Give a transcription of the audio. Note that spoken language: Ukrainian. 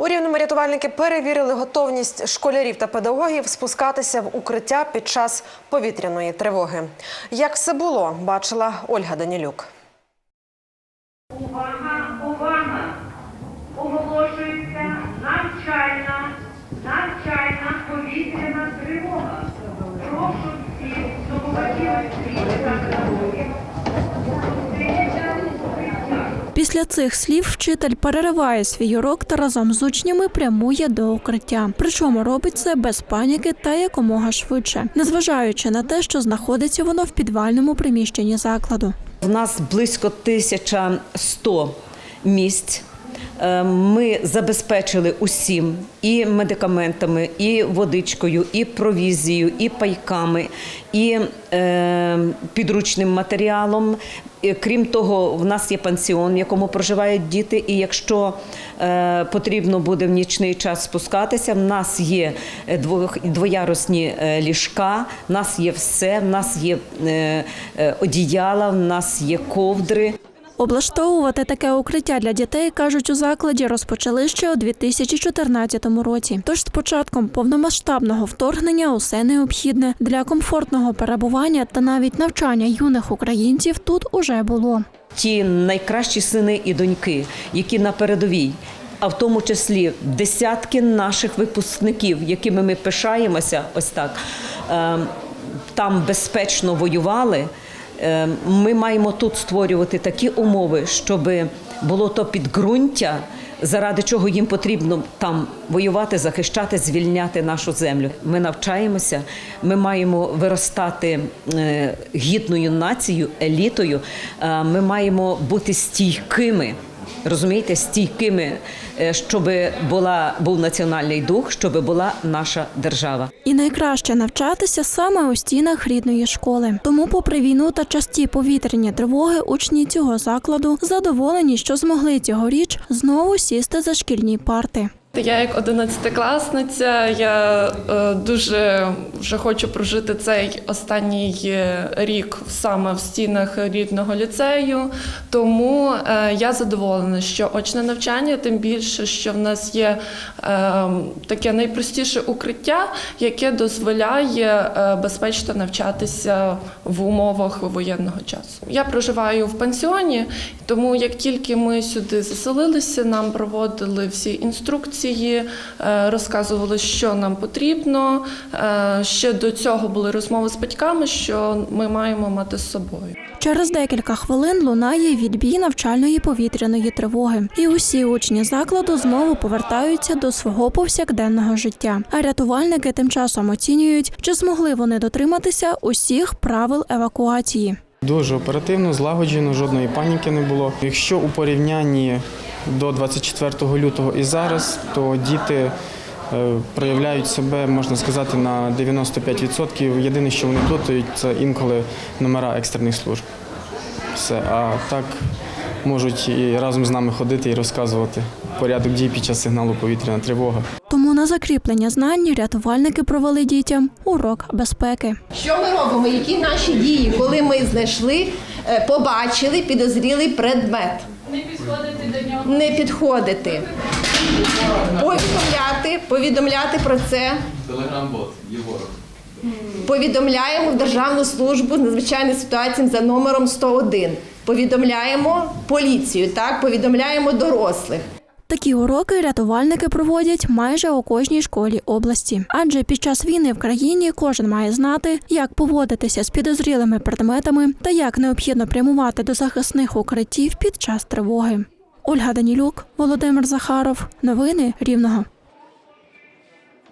У рівному рятувальники перевірили готовність школярів та педагогів спускатися в укриття під час повітряної тривоги. Як все було, бачила Ольга Данілюк. Після цих слів вчитель перериває свій урок та разом з учнями прямує до укриття. Причому робить це без паніки та якомога швидше, незважаючи на те, що знаходиться воно в підвальному приміщенні закладу. В нас близько 1100 місць. Е, Ми забезпечили усім і медикаментами, і водичкою, і провізією, і пайками, і е, підручним матеріалом. І, Крім того, в нас є пансіон, в якому проживають діти. І якщо е, потрібно буде в нічний час спускатися, в нас є е, двох- двоярусні е, ліжка, в нас є все, в нас є е, е, одіяла, в нас є ковдри. Облаштовувати таке укриття для дітей, кажуть у закладі, розпочали ще у 2014 році. Тож з початком повномасштабного вторгнення усе необхідне для комфортного перебування та навіть навчання юних українців тут уже було. ті найкращі сини і доньки, які на передовій. А в тому числі десятки наших випускників, якими ми пишаємося, ось так е, там безпечно воювали. Е, Ми маємо тут створювати такі умови, щоб було то підґрунтя, заради чого їм потрібно там воювати, захищати, звільняти нашу землю. Ми навчаємося, ми маємо виростати е, гідною нацією, елітою. Е, Ми маємо бути стійкими. Розумієте, стійкими, е, щоб була був національний дух, щоб була наша держава. І найкраще навчатися саме у стінах рідної школи. Тому, попри війну та часті повітряні тривоги, учні цього закладу задоволені, що змогли цьогоріч знову сісти за шкільні парти. Я як одинадцятикласниця, я е, дуже вже хочу прожити цей останній е, рік саме в стінах рідного ліцею. Тому е, я задоволена, що очне навчання, тим більше, що в нас є таке найпростіше укриття, яке дозволяє безпечно навчатися в умовах воєнного часу. Я проживаю в пансіоні, тому як тільки ми сюди заселилися, нам проводили всі інструкції, е, розказували, що нам потрібно. Е, Ще до цього були розмови з батьками, що ми маємо мати з собою. Через декілька хвилин лунає відбій навчальної повітряної тривоги, і усі учні закладу знову повертаються до свого повсякденного життя. А рятувальники тим часом оцінюють, чи змогли вони дотриматися усіх правил евакуації. Дуже оперативно, злагоджено, жодної паніки не було. Якщо у порівнянні до 24 лютого і зараз, то діти е, проявляють себе, можна сказати, на 95%. Єдине, що вони плутають, це інколи номера екстрених служб. Все. А так можуть і разом з нами ходити і розказувати порядок дій під час сигналу повітряна тривога. Тому на закріплення знань рятувальники провели дітям урок безпеки. Що ми робимо? Які наші дії, коли ми знайшли, е, побачили підозрілий предмет? Не підходити до нього. Не підходити. Повідомляти, повідомляти про це. Телеграм-бот Єворог. Повідомляємо в Державну службу з надзвичайних ситуацій за номером 101. Повідомляємо поліцію, так, повідомляємо дорослих. Такі уроки рятувальники проводять майже у кожній школі області. Адже під час війни в країні кожен має знати, як поводитися з підозрілими предметами та як необхідно прямувати до захисних укриттів під час тривоги. Ольга Данілюк, Володимир Захаров. Новини Рівного.